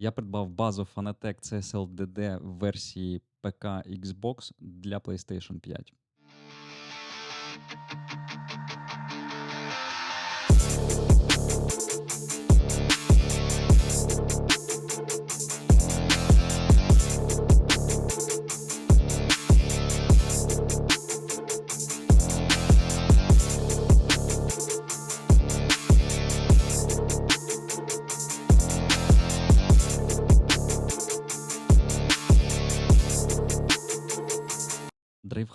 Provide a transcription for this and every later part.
Я придбав базу Fanatec CSL-DD в версії ПК Xbox для PlayStation 5.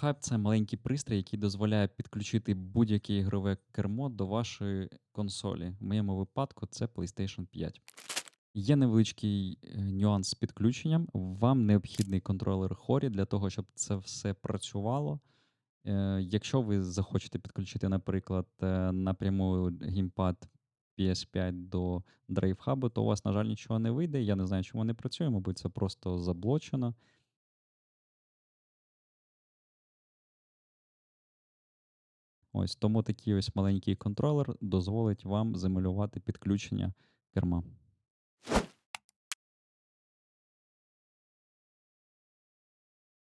DriveHub – це маленький пристрій, який дозволяє підключити будь-яке ігрове кермо до вашої консолі. В моєму випадку це PlayStation 5. Є невеличкий е, нюанс з підключенням. Вам необхідний контролер Хорі для того, щоб це все працювало. Е, Якщо ви захочете підключити, наприклад, е, напряму геймпад PS5 до DriveHub, то у вас, на жаль, нічого не вийде. Я не знаю, чому не працює, мабуть, це просто заблочено. Ось тому такий ось маленький контролер дозволить вам замалювати підключення керма.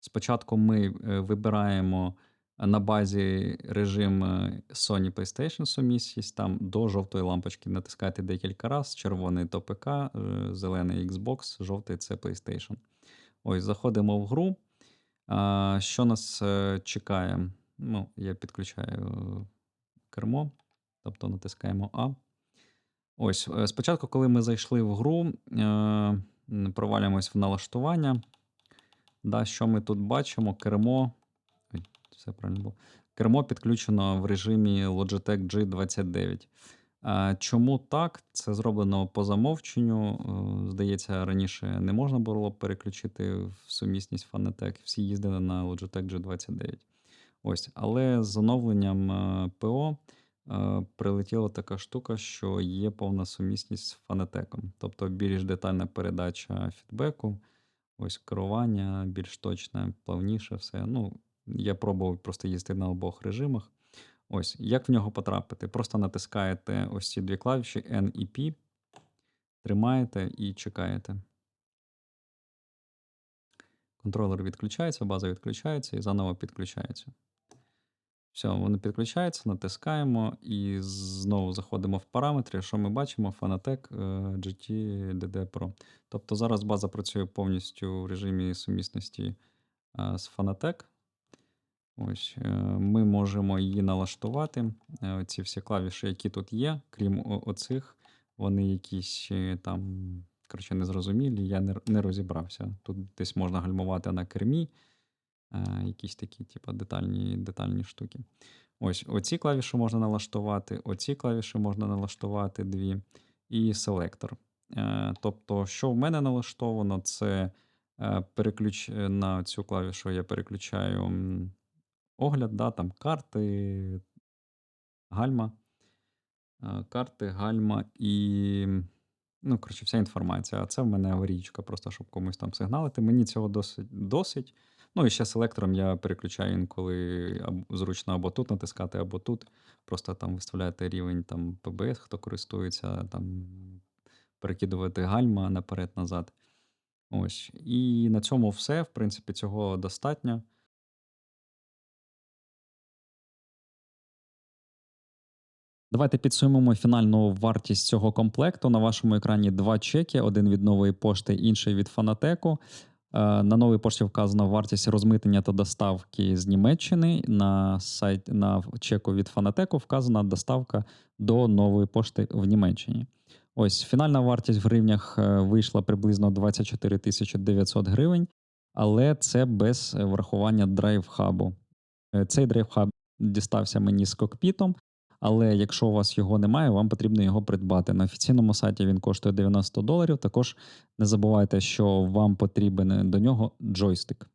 Спочатку ми е, вибираємо на базі режим е, Sony PlayStation сумісність. Там до жовтої лампочки натискаєте декілька разів. Червоний то ПК, е, зелений Xbox, жовтий це PlayStation. Ось, заходимо в гру. Що нас чекає? Ну, Я підключаю е, кермо, тобто натискаємо А. Ось, е, спочатку, коли ми зайшли в гру, е, провалюємось в налаштування. Да, що ми тут бачимо? Кермо. Ой, все правильно було. Кермо підключено в режимі Logitech G29. А, Чому так? Це зроблено по замовченню. Здається, раніше не можна було переключити в сумісність Fanatec. Всі їздили на Logitech G29. Ось, але з оновленням е, ПО е, прилетіла така штука, що є повна сумісність з фанатеком. Тобто більш детальна передача фідбеку, ось керування, більш точне, плавніше все. Ну, я пробував просто їздити на обох режимах. Ось, як в нього потрапити? Просто натискаєте ось ці дві клавіші N і P, тримаєте і чекаєте. Контролер відключається, база відключається і заново підключається. Все, вони підключаються, натискаємо і знову заходимо в параметри. Що ми бачимо? Fanatec е, GT DD Pro. Тобто зараз база працює повністю в режимі сумісності е, з Fanatec. Ось, е, Ми можемо її налаштувати. Ці всі клавіші, які тут є, крім оцих, вони якісь там коротше, незрозумілі, я не розібрався. Тут десь можна гальмувати на кермі. Е, якісь такі, типу, детальні детальні штуки. Ось оці клавіші можна налаштувати, оці клавіші можна налаштувати дві, і селектор. Е, тобто, що в мене налаштовано, це е, переключ на цю клавішу я переключаю огляд, да, там карти, гальма, карти, гальма і. Ну, коротше, вся інформація. А це в мене аварійка, просто щоб комусь там сигналити. Мені цього досить досить. Ну і ще селектором я переключаю інколи зручно або тут натискати, або тут. Просто там виставляєте рівень там PBS, хто користується, там перекидувати гальма наперед-назад. Ось. І на цьому все. В принципі, цього достатньо. Давайте підсумуємо фінальну вартість цього комплекту. На вашому екрані два чеки: один від нової пошти, інший від Фанатеку. Е, на новій пошті вказана вартість розмитнення та доставки з Німеччини. На сайт на чеку від Фанатеку вказана доставка до нової пошти в Німеччині. Ось фінальна вартість в гривнях е, вийшла приблизно 24 900 гривень, але це без врахування драйв-хабу. Е, цей драйв-хаб дістався мені з кокпітом. Але якщо у вас його немає, вам потрібно його придбати. На офіційному сайті він коштує 90 доларів. Також не забувайте, що вам потрібен до нього джойстик.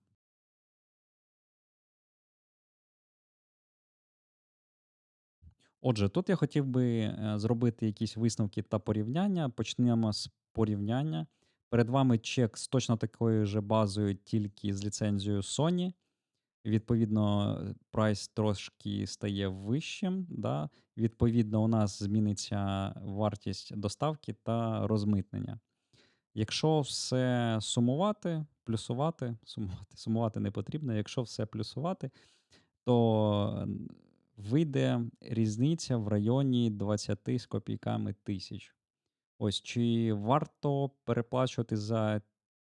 Отже, тут я хотів би е, зробити якісь висновки та порівняння. Почнемо з порівняння. Перед вами чек з точно такою ж базою, тільки з ліцензією Sony. Відповідно, прайс трошки стає вищим. Да? Відповідно, у нас зміниться вартість доставки та розмитнення. Якщо все сумувати, плюсувати, сумувати, сумувати не потрібно. Якщо все плюсувати, то вийде різниця в районі 20 з копійками тисяч. Ось чи варто переплачувати за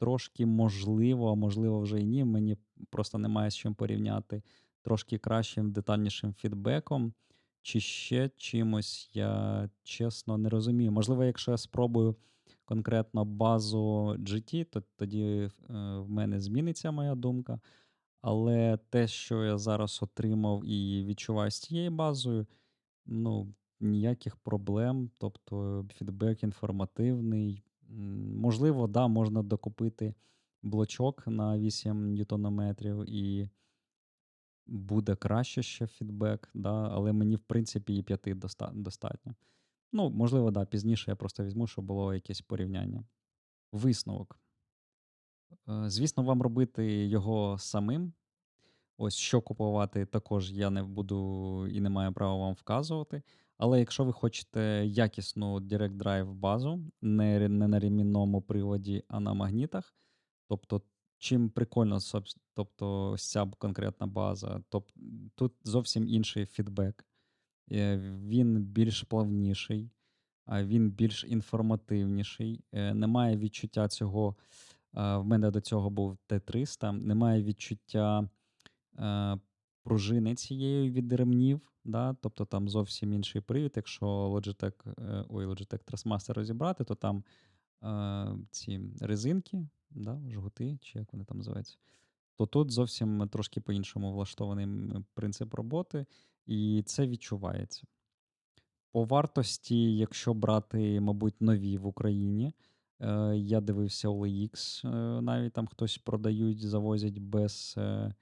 трошки можливо, а можливо вже і ні. Мені просто немає з чим порівняти трошки кращим, детальнішим фідбеком, чи ще чимось, я чесно не розумію. Можливо, якщо я спробую конкретно базу GT, то тоді е, в мене зміниться моя думка. Але те, що я зараз отримав і відчуваю з цією базою, ну, ніяких проблем. Тобто фідбек інформативний. Можливо, да, можна докупити блочок на 8 ньютонометрів і буде краще ще фідбек, да, але мені, в принципі, і 5 доста- достатньо. Ну, можливо, да, пізніше я просто візьму, щоб було якесь порівняння. Висновок. Е, Звісно, вам робити його самим. Ось що купувати, також я не буду і не маю права вам вказувати. Але якщо ви хочете якісну Direct Drive базу, не, не на ремінному приводі, а на магнітах, тобто чим прикольно, тобто ось ця конкретна база, тоб- тут зовсім інший фідбек. Е, Він більш плавніший, він більш інформативніший. Е, Немає відчуття цього. В мене до цього був Т300, немає відчуття е, пружини цієї від ремнів. Да? Тобто там зовсім інший привід. Якщо Logitech, е, ой, Logitech Trustmaster розібрати, то там е, ці резинки, да? жгути, чи як вони там називаються, то тут зовсім трошки по-іншому влаштований принцип роботи, і це відчувається. По вартості, якщо брати, мабуть, нові в Україні, е, я дивився OLX, е, навіть там хтось продають, завозять без е,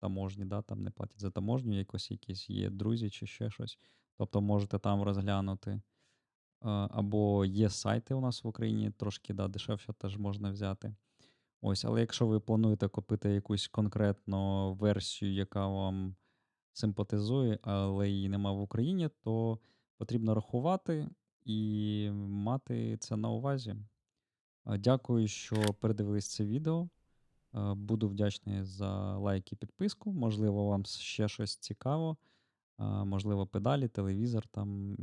таможні, да, там не платять за таможню, якось якісь є друзі чи ще щось. Тобто можете там розглянути. Або є сайти у нас в Україні, трошки да, дешевше теж можна взяти. Ось, але якщо ви плануєте купити якусь конкретну версію, яка вам симпатизує, але її нема в Україні, то потрібно рахувати і мати це на увазі. Дякую, що передивились це відео. Е, Буду вдячний за лайк і підписку. Можливо, вам ще щось цікаво. Е, Можливо, педалі, телевізор, там, е,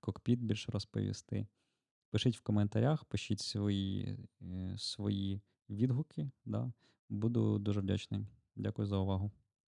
кокпіт більше розповісти. Пишіть в коментарях, пишіть свої, свої відгуки. Да. Буду дуже вдячний. Дякую за увагу.